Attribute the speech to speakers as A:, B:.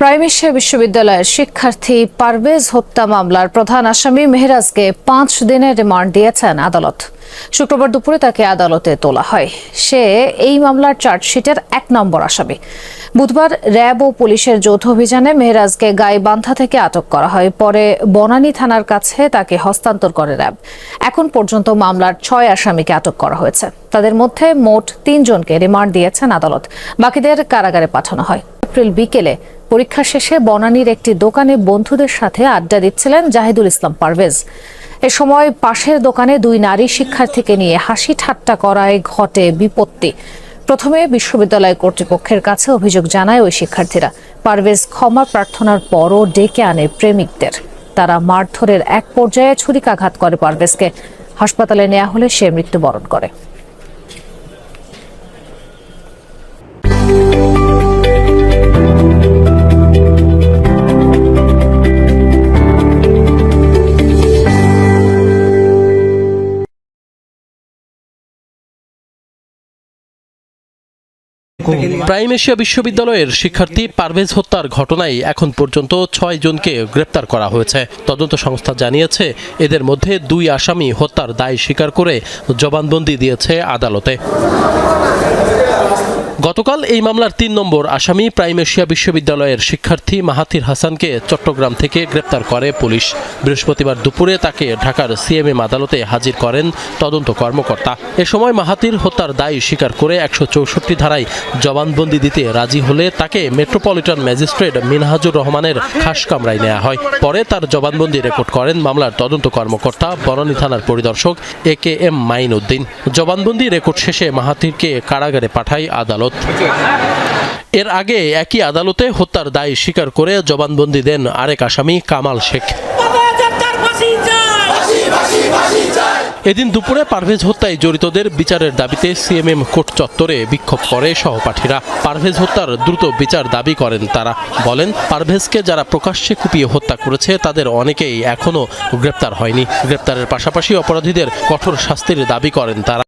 A: প্রাইমেশিয়া বিশ্ববিদ্যালয়ের শিক্ষার্থী পারভেজ হত্যা মামলার প্রধান আসামি মেহরাজকে পাঁচ দিনের রিমান্ড দিয়েছেন আদালত। শুক্রবার দুপুরে তাকে আদালতে তোলা হয়। সে এই মামলার চার্জশিটের এক নম্বর আসামি। বুধবার র্যাব ও পুলিশের যৌথ অভিযানে মেহরাজকে গাইবান্ধা থেকে আটক করা হয়। পরে বনানী থানার কাছে তাকে হস্তান্তর করে র্যাব। এখন পর্যন্ত মামলার ছয় আসামিকে আটক করা হয়েছে। তাদের মধ্যে মোট তিনজনকে রিমান্ড দিয়েছেন আদালত। বাকিদের কারাগারে পাঠানো হয়। এপ্রিল বিকেলে পরীক্ষা শেষে বনানীর একটি দোকানে বন্ধুদের সাথে আড্ডা দিচ্ছিলেন জাহিদুল ইসলাম পারভেজ। এ সময় পাশের দোকানে দুই নারী শিক্ষার্থীকে নিয়ে হাসি ঠাট্টা করায় ঘটে বিপত্তি। প্রথমে বিশ্ববিদ্যালয় কর্তৃপক্ষের কাছে অভিযোগ জানায় ওই শিক্ষার্থীরা। পারভেজ ক্ষমা প্রার্থনার পরও ডেকে আনে প্রেমিকদের। তারা মারধরের এক পর্যায়ে ছুরিকাঘাত করে পারভেজকে। হাসপাতালে নেওয়া হলে সে মৃত্যুবরণ করে।
B: প্রাইম এশিয়া বিশ্ববিদ্যালয়ের শিক্ষার্থী পারভেজ হত্যার ঘটনায় এখন পর্যন্ত ছয় জনকে গ্রেপ্তার করা হয়েছে। তদন্ত সংস্থা জানিয়েছে, এদের মধ্যে দুই আসামি হত্যার দায় স্বীকার করে জবানবন্দি দিয়েছে আদালতে। গতকাল এই মামলার তিন নম্বর আসামি প্রাইম এশিয়া বিশ্ববিদ্যালয়ের শিক্ষার্থী মাহাতির হাসানকে চট্টগ্রাম থেকে গ্রেপ্তার করে পুলিশ। বৃহস্পতিবার দুপুরে তাকে ঢাকার সিএমএম আদালতে হাজির করেন তদন্ত কর্মকর্তা। এ সময় মাহাতির হত্যার দায় স্বীকার করে একশো চৌষট্টি ধারায় জবানবন্দি দিতে রাজি হলে তাকে মেট্রোপলিটন ম্যাজিস্ট্রেট মিনহাজুর রহমানের খাস কামরায় নেওয়া হয়। পরে তার জবানবন্দি রেকর্ড করেন মামলার তদন্ত কর্মকর্তা বনানী থানার পরিদর্শক A K M Mainuddin জবানবন্দি রেকর্ড শেষে মাহাতিরকে কারাগারে পাঠায় আদালত। এর আগে একই আদালতে হত্যার দায় স্বীকার করে জবানবন্দি দেন আরেক আসামি কামাল শেখ। এদিন দুপুরে পারভেজ হত্যায় জড়িতদের বিচারের দাবিতে সিএমএম কোর্ট চত্বরে বিক্ষোভ করে সহপাঠীরা। পারভেজ হত্যার দ্রুত বিচার দাবি করেন তারা। বলেন, পারভেজকে যারা প্রকাশ্যে কুপিয়ে হত্যা করেছে, তাদের অনেকেই এখনও গ্রেপ্তার হয়নি। গ্রেপ্তারের পাশাপাশি অপরাধীদের কঠোর শাস্তির দাবি করেন তারা।